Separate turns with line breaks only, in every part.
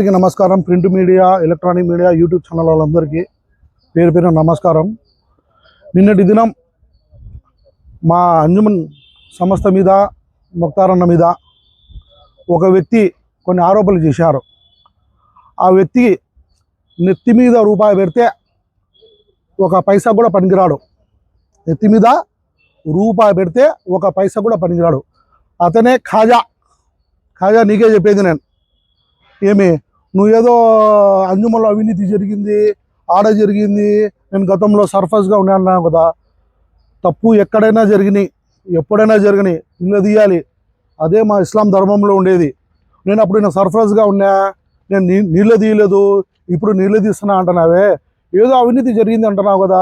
అందరికీ నమస్కారం. Print media electronic media YouTube channel వాళ్ళందరికీ పేరు పేరు నమస్కారం. నిన్నటి దినం మా అంజుమన్ సంస్థ మీద ముక్తారన్న మీద ఒక వ్యక్తి కొన్ని ఆరోపణలు చేశారు. ఆ వ్యక్తి నెత్తి మీద రూపాయి పెడితే ఒక పైసా కూడా పనికిరాడు. నెత్తి మీద రూపాయి పెడితే ఒక పైసా కూడా పనికిరాడు. అతనే ఖాజా. ఖాజా నీకే చెప్పేది నేను. ఏమి? నువ్వు ఏదో అంజుమలో అవినీతి జరిగింది ఆడ జరిగింది నేను గతంలో సర్ఫస్గా ఉన్నాను కదా తప్పు ఎక్కడైనా జరిగినాయి ఎప్పుడైనా జరిగినాయి నిలదీయాలి అదే మా ఇస్లాం ధర్మంలో ఉండేది. నేను అప్పుడు నేను సర్ఫరస్గా ఉన్నా నేను నీ తీయలేదు ఇప్పుడు నీళ్ళు తీస్తున్నా అంటున్నావే. ఏదో అవినీతి జరిగింది అంటున్నావు కదా.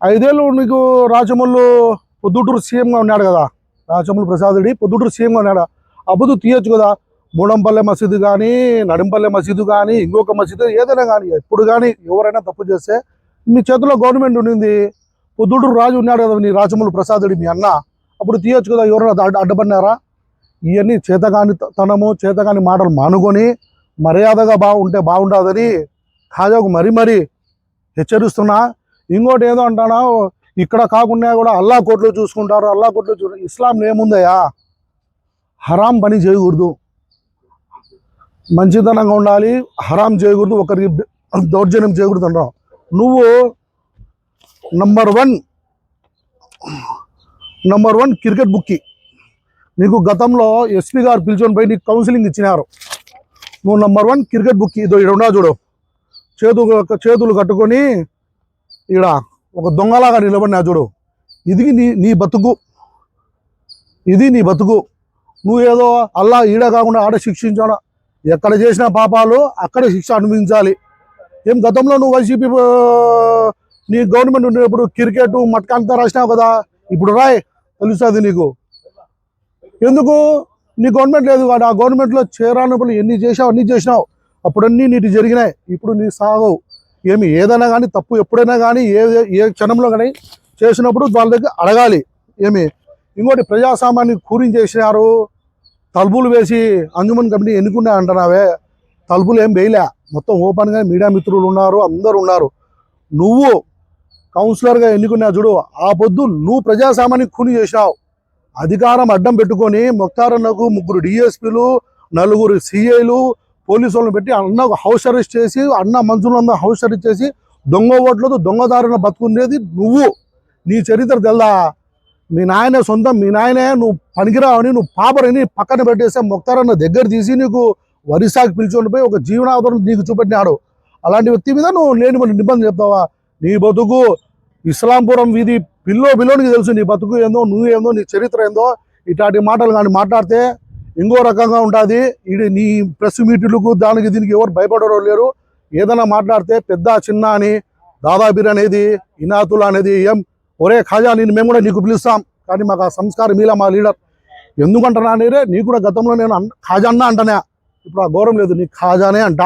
ఐదేళ్ళు నీకు రాజమల్లు పొద్దుటూరు సీఎంగా ఉన్నాడు కదా రాజమల్లు ప్రసాదుడి పొద్దుటూరు సీఎంగా ఉన్నాడు? అబుదు తీయొచ్చు కదా. మూడంపల్లె మసీదు కానీ నడింపల్లె మసీదు కానీ ఇంకొక మసీదు ఏదైనా కానీ ఎప్పుడు కానీ ఎవరైనా తప్పు చేస్తే మీ చేతిలో గవర్నమెంట్ ఉండింది. పొద్దుటూరు రాజు ఉన్నాడు కదా నీ రాజములు ప్రసాదుడి మీ అన్న. అప్పుడు తీయొచ్చు కదా ఎవరైనా అడ్డ అడ్డపడినారా? ఇవన్నీ చేతగాని తనము చేతగాని మాటలు మానుకొని మర్యాదగా బాగుంటే బాగుండదని కాజాకు మరీ మరీ హెచ్చరిస్తున్నా. ఇంకోటి ఏదో అంటానా ఇక్కడ కాకుండా కూడా అల్లా కోట్లు చూసుకుంటారు అల్లా కోట్లు చూ ఇస్లాం ఏముందయ్యా? హరాం పని చేయకూడదు. మంచితనంగా ఉండాలి హరాం చేయకూడదు ఒకరికి దౌర్జన్యం చేయకూడదు అంటావు. నువ్వు number one number one cricket bookie నీకు గతంలో ఎస్పీ గారు పిలుచుకొని పోయి నీకు కౌన్సిలింగ్ ఇచ్చినారు. నువ్వు నంబర్ వన్ క్రికెట్ బుక్కి ఇదో ఇక్కడ ఉన్నా చూడు. చేతులు చేతులు కట్టుకొని ఇక్కడ ఒక దొంగలాగా నిలబడినా చూడు. ఇది నీ నీ బతుకు. ఇది నీ బతుకు. నువ్వు ఏదో అల్లా ఈడ కాకుండా ఆడ శిక్షించాడా? ఎక్కడ చేసిన పాపాలు అక్కడే శిక్ష అనుభవించాలి. ఏం గతంలో నువ్వు వైసీపీ నీ గవర్నమెంట్ ఉండేటప్పుడు క్రికెట్ మట్కా అంతా రాసినావు కదా? ఇప్పుడు రాయ్ తెలుస్తుంది నీకు. ఎందుకు? నీ గవర్నమెంట్ లేదు వాడు ఆ గవర్నమెంట్లో చేరానప్పుడు ఎన్ని చేసావు అన్ని చేసినావు. అప్పుడన్నీ నీటి జరిగినాయి. ఇప్పుడు నీ సాగవు ఏమి ఏదైనా కానీ తప్పు ఎప్పుడైనా కానీ ఏ ఏ క్షణంలో కానీ చేసినప్పుడు వాళ్ళ దగ్గర అడగాలి. ఏమి ఇంకోటి ప్రజాస్వామ్యాన్ని కూరించేసినారు తలుపులు వేసి అంజుమన్ కమిటీ ఎన్నుకున్నా అంటున్నావే. తలుపులు ఏం వేయలే. మొత్తం ఓపెన్గా మీడియా మిత్రులు ఉన్నారు అందరు ఉన్నారు. నువ్వు కౌన్సిలర్గా ఎన్నుకున్నా చూడు ఆ పొద్దు నువ్వు ప్రజాసామాన్యం కూని చేసినావు. అధికారం అడ్డం పెట్టుకొని ముక్తారన్నకు ముగ్గురు డిఎస్పీలు నలుగురు సిఐలు పోలీసు వాళ్ళని పెట్టి అన్న హౌస్ అరెస్ట్ చేసి అన్న మంత్రులందరూ హౌస్ అరెస్ట్ చేసి దొంగ ఓట్లతో దొంగదారిన బతుకునేది నువ్వు. నీ చరిత్ర తెల్దా? మీ నాయన సొంతం మీ నాయనే నువ్వు పనికిరావని నువ్వు పాపరని పక్కన పెట్టేసే మొక్తారన్న దగ్గర తీసి నీకు వరిసాకి పిలిచుకొని పోయి ఒక జీవనాధారం నీకు చూపెట్టినాడు. అలాంటి వ్యక్తి మీద నువ్వు లేని మన నిబంధన చెప్తావా? నీ బతుకు ఇస్లాంపురం వీధి పిల్లో పిల్లోనికి తెలుసు నీ బతుకు ఏందో నువ్వు ఏందో నీ చరిత్ర ఏందో. ఇట్లాంటి మాటలు కానీ మాట్లాడితే ఇంకో రకంగా ఉంటుంది. ఇది నీ ప్రెస్ మీటింగ్లకు దానికి దీనికి ఎవరు భయపడరు లేరు. ఏదైనా మాట్లాడితే పెద్ద చిన్న అని దాదాబీర్ అనేది ఇనాతుల్ అనేది ఏం ఒరే ఖాజా నేను మేము కూడా నీకు పిలుస్తాం. కానీ మాకు ఆ సంస్కారం మీలా మా లీడర్. ఎందుకంటున్నా అనేది నీకు కూడా గతంలో నేను అన్న ఖాజా అన్న అంటనే. ఇప్పుడు ఆ గౌరవం లేదు. నీ ఖాజానే అంట.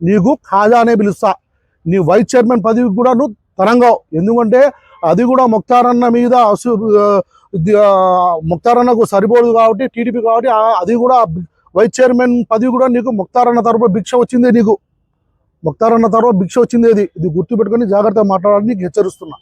నీకు ఖాజానే పిలుస్తా. నీ వైస్ చైర్మన్ పదవి కూడా నువ్వు తరంగావు. ఎందుకంటే అది కూడా ముక్తారన్న మీద అసు ముక్తారన్నకు సరిపోదు కాబట్టి టీడీపీ కాబట్టి అది కూడా వైస్ చైర్మన్ పదవి కూడా నీకు ముక్తారన్న తరపు భిక్ష వచ్చింది నీకు. ముక్తారన్న తరపు భిక్ష వచ్చింది ఇది ఇది గుర్తుపెట్టుకొని జాగ్రత్తగా మాట్లాడాలని నీకు హెచ్చరిస్తున్నా.